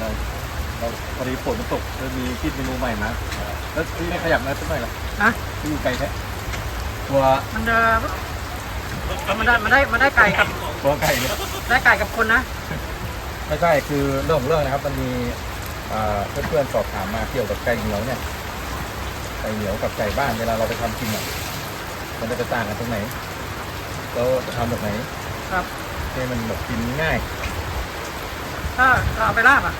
เราเราพอดีฝนมันตกเลยมีคิดเมนูใหม่มาแล้วพี่ไม่ขยับนะสักหน่อยเหรอฮะ พี่อยู่ไกลแค่ตัวมันจะมันได้มันได้มันได้ไก่กับตัวไก่เนี่ยได้ไก่กับคนนะไม่ใช่คือเรื่องของเรื่องนะครับ มันมีอ่าเพื่อนๆสอบถามมาเกี่ยวกับไก่เหนียวเนี่ยไก่เหนียวกับไก่บ้านเวลาเราไปทำกินอะมันจะไปต่างกันตรงไหนเราจะทำแบบไหนครับให้มันแบบกินง่าย ถ้าเราเอาไปลาบอะ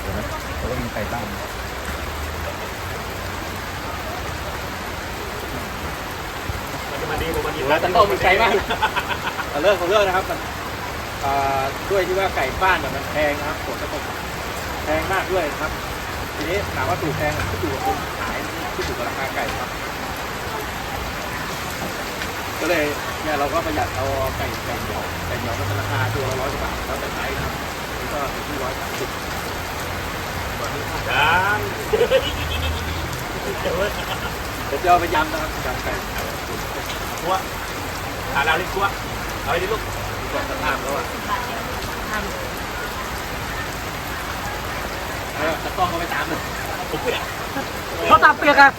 เดี๋ยวนะเราก็มีไก่บ้านแล้วจะต้องมีไก่บ้างเรื่องของเรื่องนะครับมันอ่าด้วยที่ว่าไก่บ้านเนี่ยมันแพงนะครับผลกระทบแพงมากด้วยนะครับ ทีนี้ถามว่าถูกแพงขึ้นอยู่กับคนขายขึ้นอยู่กับราคาไก่ครับ ก็เลยเนี่ยเราก็ประหยัดเอาไก่ไก่เหนียวไก่เหนียวมันเป็นราคาตัวละร้อยกว่าบาทแล้วแต่ไซส์นะครับนี่ ก็อยู่ที่ร้อยสามสิบจ้าเดี๋ยวจะเอาไปยำนะครับยำไก่คั่วหาเราเล่นคั่วเอาไปดิลูกดูก่อนสภาพแล้วอะเออจะต้องเอาไปตามเลยผมพูดอะเขาตับเปียกอะ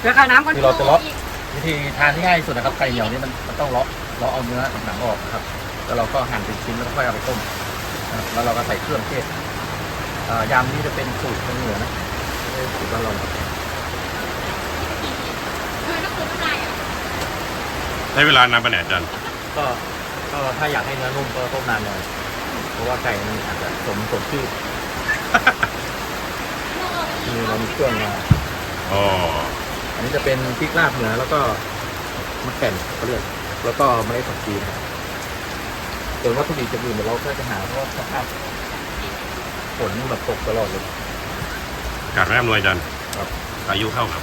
เปียกน้ำก่อนคือเราจะเลาะวิธีทานที่ง่ายสุดนะครับไก่เหนียวนี่มันมันต้องลาะเลาะเอาเนื้อหนังออกนะครับ แล้วเราก็หั่นเป็นชิ้นแล้วก็ค่อยเอาไปต้มนะครับแล้วเราก็ใส่เครื่องเทศอ่ายำนี่จะเป็นสูตรทางเหนือนะไม่ใช่สูตรบ้านเราใช้เวลานานไปไหนอาจารย์ก็ก็ถ้าอยากให้เนื้อนุ่มก็ต้มนานหน่อยเพราะว่าไก่มันอาจจะสมสมชื่อนี่เรามีเครื่องมาอ๋ออันนี้จะเป็นพริกลาบเหนือแล้วก็มะแก่นเขาเรียกแล้วก็เมล็ดผักชีนะครับ ส่วนวัตถุดิบจะอื่นเดี๋ยวเราก็จะหาเพราะว่าสภาพฝนแบบตกตลอดเลยอากาศไม่อำนวยอาจารย์ครับ อายุเข้าครับ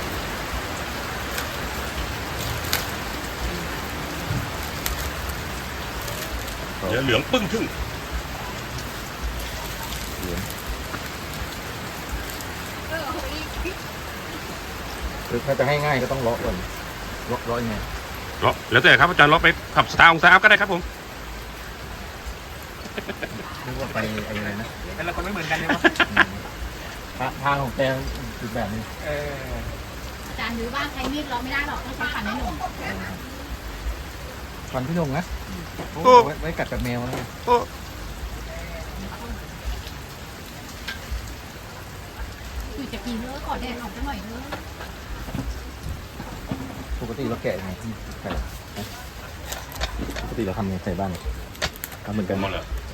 เดี๋ยวเหลืองปึ้งทึ่งเหลืองคือถ้าจะให้ง่ายก็ต้องเลาะก่อนเลาะเลาะยังไงเลาะแล้วแต่ครับอาจารย์เลาะไปขับสตาร์องศาอัพก็ได้ครับผม นึกว่าไปไอ้อะไรนะแต่ละคนไม่เหมือนกันเลยอืมทางทางของแกคือแบบนี้เอออาจารย์หรือว่าใช้มีดเราไม่ได้หรอกต้องใช้ฟันให้หนุ่มฟันพี่นงนะโอ้โอ้ไว้ไว้กัดกับแมวนะโอ้คือจะกินเนื้อขอแดดออกสักหน่อยเนื้อปกติเราแกะยังไงไก่ฮะปกติเราทำยังไงใส่บ้านเนี่ยทำเหมือนกันหมดเลยฮะ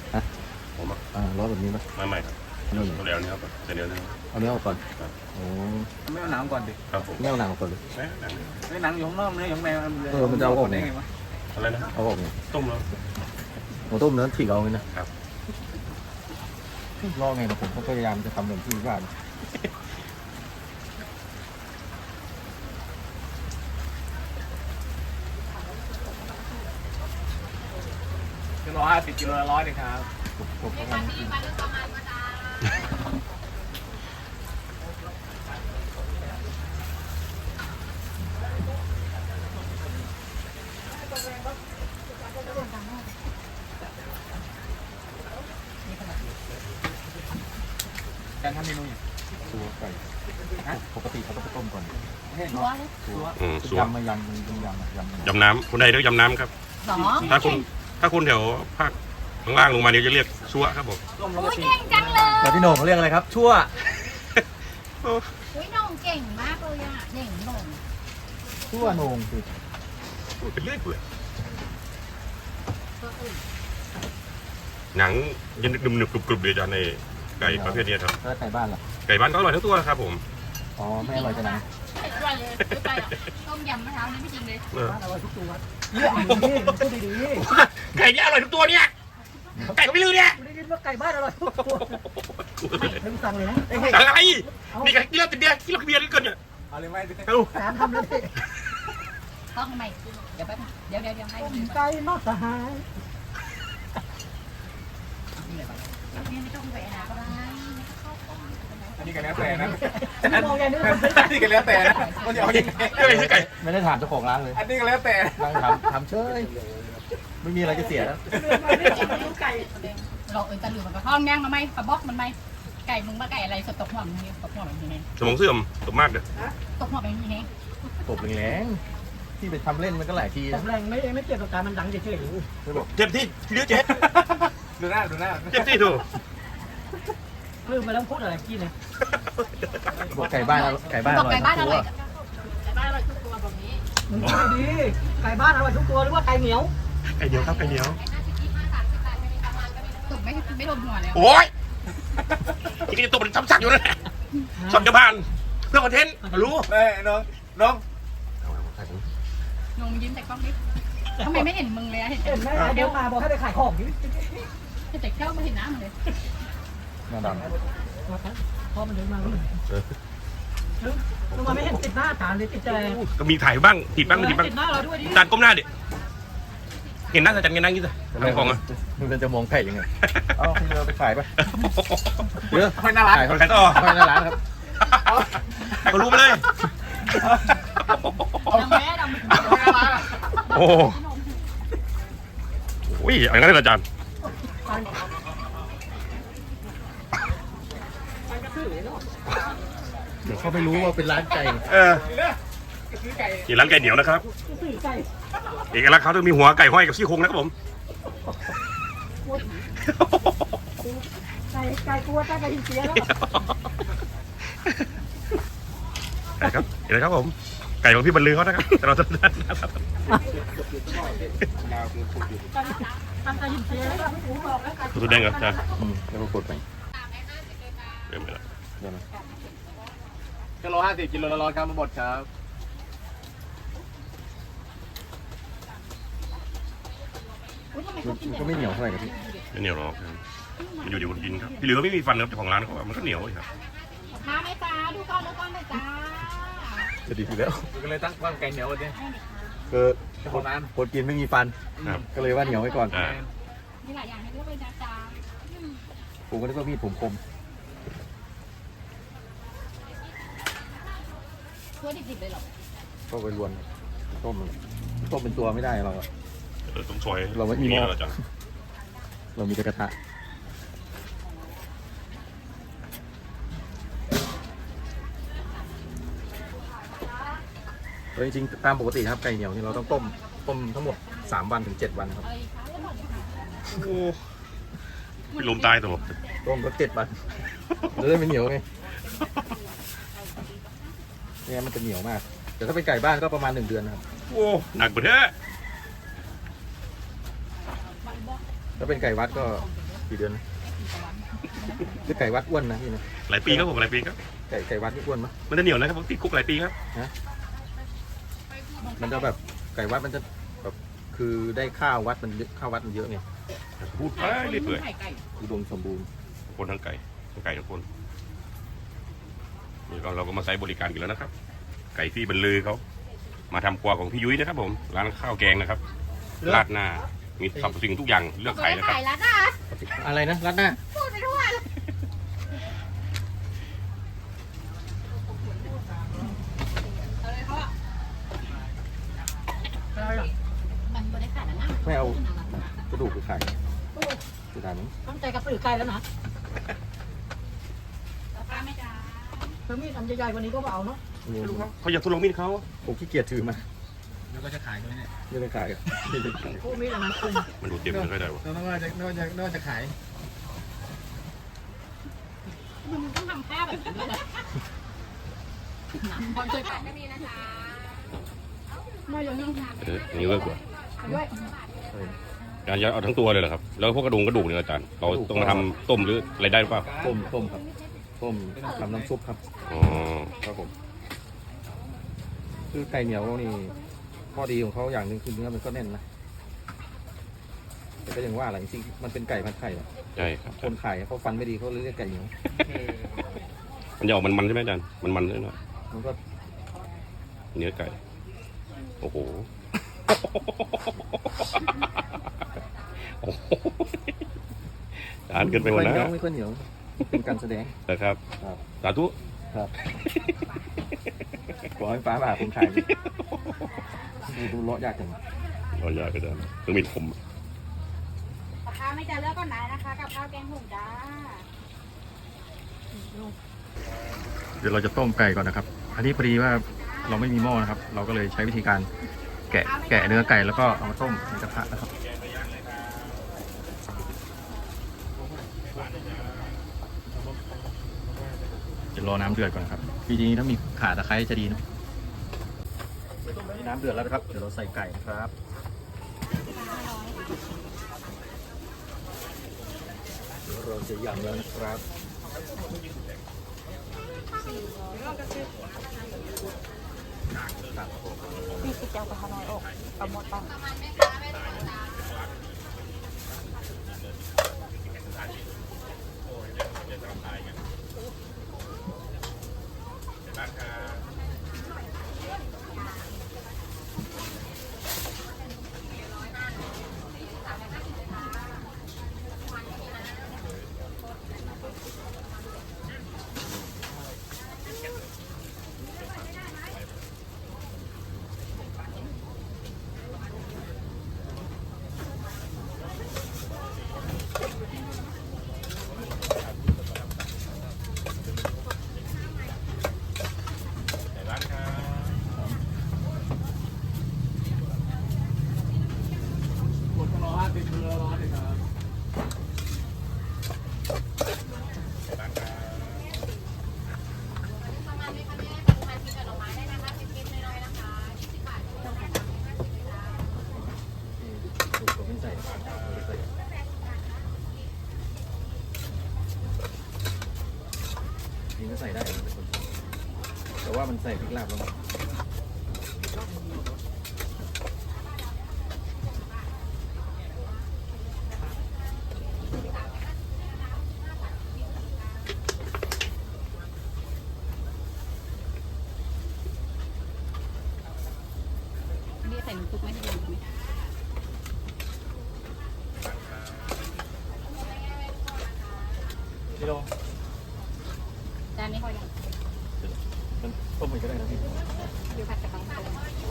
ผมอะอ่าล้อแบบนี้ปะไม่ไม่ครับนู่นตัวเดียวนี่ครับตัวเดียวนี่ครับเอาเนื้อออกก่อนครับโอ้ไม่เอาหนังก่อนดิครับผมไม่เอาหนังออกก่อนเลยเอ๊ะหนังไม่หนังอยู่ข้างนอกเนื้ออยู่ข้างในเออมันจะเอาออกไงได้ไงวะอะไรนะเอาออกไงต้มแล้วโอ้ต้มเนื้อฉีกเอาไงนะครับรอไงนะผมก็พยายามจะทำเหมือนที่บ้านกิโลห้าสิบกิโลละร้อยเลยครับผมผม ก็ทำการทำเมนูอย่างตัวไก่ปกติเขาต้องไปต้มก่อนเฮ้ยตัวเลยตัวอืมสวยยำมายำมันเป็นยำอะยำยำน้ำคนใดเรียกยำน้ำครับ สอง ถ้าคุณถ้าคุณแถวภาค ข้างล่างลงมาเดี๋ยวจะเรียกซัวครับผมต้มแล้วก็อุ้ยตีเก่งจังเลยแล้วพี่โหน่งเขาเรียกอะไรครับ ชั่วอุ้ยน้องเก่งมากเลยอะเก่งหนุ่มชั่วโหน่งคือเป็นเรื่อยเปื่อยหนังยันดึมหนึบกรุบกรุบเลยอาจารย์ในไก่ประเภทเนี้ยครับ แล้วไก่บ้านล่ะไก่บ้านก็อร่อยทั้งตัวนะครับผมอ๋อไม่อร่อยจะไหนอร่อยเลยไม่ไปหรอกต้มยำมะพร้าวนี่ไม่จริงเลย เอออร่อยทุกตัวเยี่ยมดีๆพูดดีไก่เนี่ยอร่อยทุกตัวเนี่ย ไก่ก็ไม่ลืมเนี่ยๆได้ยินว่าไก่บ้านอร่อยทุกตัวไม่สั่งเลยนะเฮ้ยอะไรนี่ไก่กินแล้วติดเดียวกินแล้วเบียร์เหลือเกินเนี่ยเอาเลยไหมเอาสามทำแล้วพี่ต้องทำไมเดี๋ยวแป๊บนึงเดี๋ยวเดี๋ยวเดี๋ยวให้ดูก่อนไก่นอกสหายนี่ไม่ต้องแหวนนะก็ได้ อันนี้ก็แล้วแต่นะอันนี้ก็แล้วแต่นะมันจะเอายังไงเอ้ยไก่ไม่ได้ถามเจ้าของร้านเลยอันนี้ก็แล้วแต่นั่งทำทำเฉยไม่มีอะไรจะเสียแล้วไก่เราเออจะหลือมันก็ท้องย่างมาไหมกระบอกมันไหมไก่มึงมาไก่อะไรสดตกหัวมันนี่ตกหัวมันนี่สมองเสื่อมตกมากเด้อตกหัวมันนี่ตบแรงๆที่ไปทำเล่นมันก็หลายทีผนะมแรงไม่ไม่เกี่ยวกับการมันดังเฉยเจ็บที่เลี้ยวเจ็บดูหน้าดูหน้าเจ็บที่ถูก ๆคือมาแล้วพูดอะไรกี้เนี่ยบอกไก่บ้านไก่บ้านบอกไก่บ้านอร่อยทั้งไก่บ้านอร่อยทุกตัวแบบนี้มันพูดดีไก่บ้านอร่อยทุกตัวหรือว่าไก่เหนียวไก่เหนียวครับไก่เหนียวตกไม่ไม่โดนหัวแล้วโอ้ยทีนี้ตัวมันซ้ำซักอยู่นั่นแหละสดจะผ่านเพื่อคอนเทนต์รู้เอ้ยน้องน้องนงยิ้มแต่กล้องดิทำไมไม่เห็นมึงเลยอะเห็นเห็นไหมเดี๋ยวมาบอกให้ไปขายของนี่เห็นแต่แก้วไม่เห็นน้ำเลย หน้าดำพอมันเดินมาแล้วมันไม่เห็นติดหน้าตาเลยติดแต่ก็มีถ่ายบ้างติดบ้างไม่ติดบ้างติดหน้าเราด้วยดิจานก้มหน้าดิเห็นหน้าอาจารย์กันนั่งอยี่สิทางกองอะมันจะมองไก่ยังไง เอาคุณเอาไปขายปะเดี๋ยวไม่น่ารักขายเขาใครต่อขายหน้าร้านครับก็รู้ไปเลย ดำแม่ดำโอ้โหอย่างนั้นเลยเหรออาจารย์เเขาไม่รู้ว่าเป็นร้านไก่เออที่ร้านไก่เหนียวนะครับสื่อไก่เอกลักษณ์เขาต้องมีหัวไก่ห้อยกับซี่โครงนะครับผมไก่ไก่กลัวไก่ไก่หินเสียแล้วไก่ครับเห็นไหมครับผม ไก่ของพี่บรรลือเขานะครับแต่เราจะได้นะครับทำไก่หินเสียแล้วไม่ถูกบอกแล้วไก่ตัวแดงเหรออาจารย์อืมแล้วก็กดไปเริ่มไปแล้วเดี๋ยวนะ กิโลห้าสิบกิโลละร้อยครับมาบดครับทำไมมัเขานกินมันก็ไม่เหนียวเท่าไหร่ครับพี่ไม่เหนียวหรอกครับมันอยู่ที่คนกินครับพี่เหลือไม่มีฟันนะครับเจ้าของร้านเขาบอกมันก็เหนียวเลยครับมาไหมจ้าดูก่อนดูก่อนเลยจ้าจะดีทีแล้วก็เลยตั้งว่าไก่เหนียววันนี้คือเจ้าของร้านคนกินไม่มีฟัน ครับก็เลยว่าเหนียวไว้ก่อนอ่ามีหลายอย่างให้เลือกเลยนะจ้าผมก็นึกว่ามีดผมคม ทั่วดิบๆเลยหรอก็ไปรวนต้มต้มเป็นตัวไม่ได้เราอะเออต้องซอยเราไม่มีหม้อแล้วอาจารย์เรามีแต่กระทะแต่จริงๆตามปกตินะครับไก่เหนียวนี่เราต้องต้มต้มทั้งหมด 3 วันถึง 7 วันนะครับเอ้ยค่ะโอ้เป็นลมตายตัวต้มก็เจ็ดวันจะได้ไม่เหนียวไง เนี่ยมันจะเหนียวมาก แต่ถ้าเป็นไก่บ้านก็ประมาณ1เดือนนะครับ โอ้หนักกว่าเด้อถ้าเป็นไก่วัดก็กี่เดือนนะคือไก่วัดอ้วนนะพี่นะหลายปีครับผมหลายปีครับไก่ไก่วัดนี่อ้วนไหมมันจะเหนียวนะครับผมติดคุกหลายปีครับมันจะแบบไก่วัดมันจะแบบคือได้ข้าววัดมันเยอะข้าววัดมันเยอะไงพูดไปเรื่อยเปื่อยไข่ไก่อุดมสมบูรณ์คนทั้งไก่ทั้งไก่ทั้งคน นี่ก็เราก็มาใช้บริการกันแล้วนะครับ ไก่ที่บรรลือเขามาทำครัวของพี่ยุ้ยนะครับ ผมร้านข้าวแกงนะครับราดหน้ามีทำสิ่งทุกอย่างเลือกไข่นะครับไข่แล้วนะอะไรนะรัดหน้าพูดไปทั่วมันไม่ได้ขายแล้วนะไม่เอากระดูกไปขายสุดท้ายมั้งตั้งใจกับสื่อไก่แล้วนะป้าไม่จ้า เพิ่มมีดอันใหญ่ๆวันนี้ก็เอาเนาะไม่รู้ครับเขาอยากทดลองมีดเขาผมขี้เกียจถือมาแล้วก็จะขายด้วยเนี่ยไม่ได้ขายพวกมีดอันนั้นคุมมันดูเจ็บไม่ค่อยได้วะแล้วก็จะนอกจากนอกจากขายมึงต้องทำท่าแบบนี้ด้วยนะพอช่วยกันไม่มีนะคะไม่ยังยังเอออันนี้เลิกกว่าด้วยอาจารย์จะเอาทั้งตัวเลยเหรอครับ แล้วพวกกระดูกกระดูกเนี่ยอาจารย์ เราต้องมาทำต้มหรืออะไรได้หรือเปล่า ต้มต้มครับ ต้มทำน้ำซุปครับ อ๋อ ครับผม คือไก่เหนียวนี่ข้อดีของเขาอย่างหนึ่งคือเนื้อมันก็แน่นนะแต่ก็ยังว่าอะไรจริงๆมันเป็นไก่พันไข่อะใช่ครับคนขายเขาฟันไม่ดีเขาเลยเรียกไก่เหนียว มันจะออกมันๆใช่ไหมอาจารย์มันๆใช่ไหมมันก็เนื้อไก่ โอ้โห โอ้โหอาจารย์เกินไปหมดไม่นะเหนียวไม่ค่อยเหนียว เป็นการแสดง นะครับ ครับ สาธุ ครับขอให้ฟ้าผ่าคนขายดิดูดูเลาะยากจังรอยาก็ได้เครื่องบินคมกับข้าวไม่จะเลือกก่อนไหนนะคะกับข้าวหกจ้าเดี๋ยวเราจะต้มไก่ก่อนนะครับ อันนี้พอดีว่าเราไม่มีหม้อนะครับ เราก็เลยใช้วิธีการแกะแกะเนื้อไก่แล้วก็เอามาต้มในกระทะนะครับ จะรอน้ำเดือดก่อนครับทีนี้ถ้ามีข่าตะไคร้จะดีนะนี่น้ำเดือดแล้วนะครับ เดี๋ยวเราใส่ไก่นะครับเดี๋ยวเราจะยำแล้วนะครับพี่จะเอากระทะน้อยออกเอาหมดปัง ถูกผมไม่ใส่ไม่ใส่นี่ก็ใส่ได้นะเป็นคนชอบแต่ว่ามัน ใส่พริกลาบแล้วมั้งนี่ใส่น้ำซุปไมที่เดิมไหมพี่ลจานนี้พอยัง มันต้มมันก็ได้นะพี่ เดี๋ยวผัดกะเพรา เห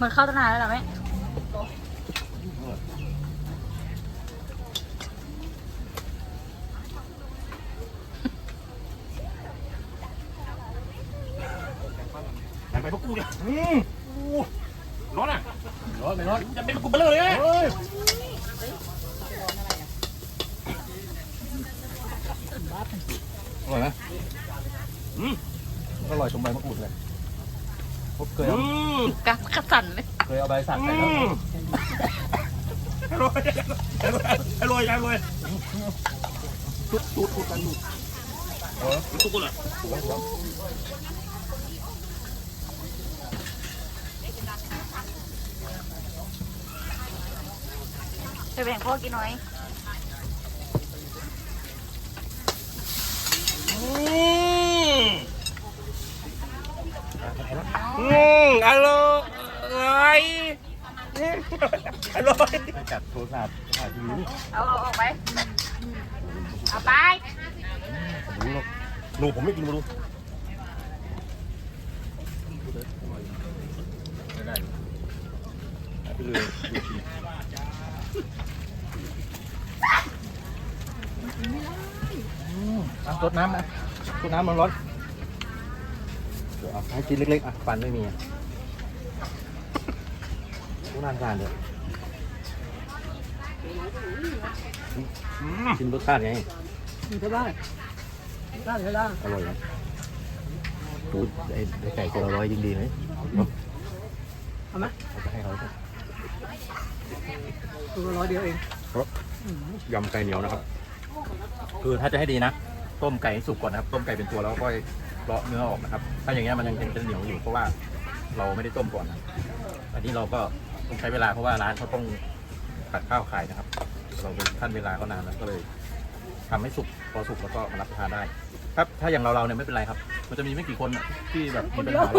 มือนเข้าตนานแล้วเหรอแม่หันไปพวกกูเนี่ยอืมร้อนอะร้อนไม่ร้อนจะเป็นกูเบลอเลยนะเฮ้ยอร่อยไหมอืมอร่อยชมใบมะกรูดเลย ผมเคยอืเอามกักกระสันเลยเคยเอาใบสักอืใส่แล้วมอร่อยอร่อยอร่อยอร่อยตุ๊ดตุ๊ดตุ๊ดกันตุ๊ดเออตุ๊กกูเลยถูกแล้วถูกแล้วจะแบ่งพ่อกินหน่อยอืมอืมอร่อย อร่อยไปจัดโทรศัพท์ถ่ายทีวีเอาเอาออกไป เอาไปดูหรอกหนูผมไม่กินมาดูได้เอาไปเลยดูทีอืมอะรดน้ำนะรดน้ำมันร้อนเดี๋ยวเอาให้ชิ้นเล็กๆอะฟันไม่มีอะ ต้องนานการเดี๋ยวอืมชิมรสชาติไงอยู่ที่บ้านบ้านใช่ได้อร่อยไหมดูไอ้ไอ้ไก่ตัวละร้อยยิ่งดีไหมเอาไหมเอาไปให้เขาสิตัวร้อยเดียวเองยำไก่เหนียวนะครับ คือถ้าจะให้ดีนะ ต้มไก่ให้สุกก่อนนะครับ ต้มไก่เป็นตัวแล้วก็เลาะเนื้อออกนะครับ ถ้าอย่างเงี้ยมันยังยังจะเหนียวอยู่เพราะว่าเราไม่ได้ต้มก่อนนะอันนี้เราก็ ต้องใช้เวลาเพราะว่าร้านเขาต้องตัดข้าวขายนะครับ เราไปขั้นเวลาก็นานแล้วก็เลยทำให้สุกพอสุกแล้วก็มารับประทานได้ ครับถ้าอย่างเราเราเนี่ยไม่เป็นไรครับ มันจะมีไม่กี่คนที่แบบมีปัญหา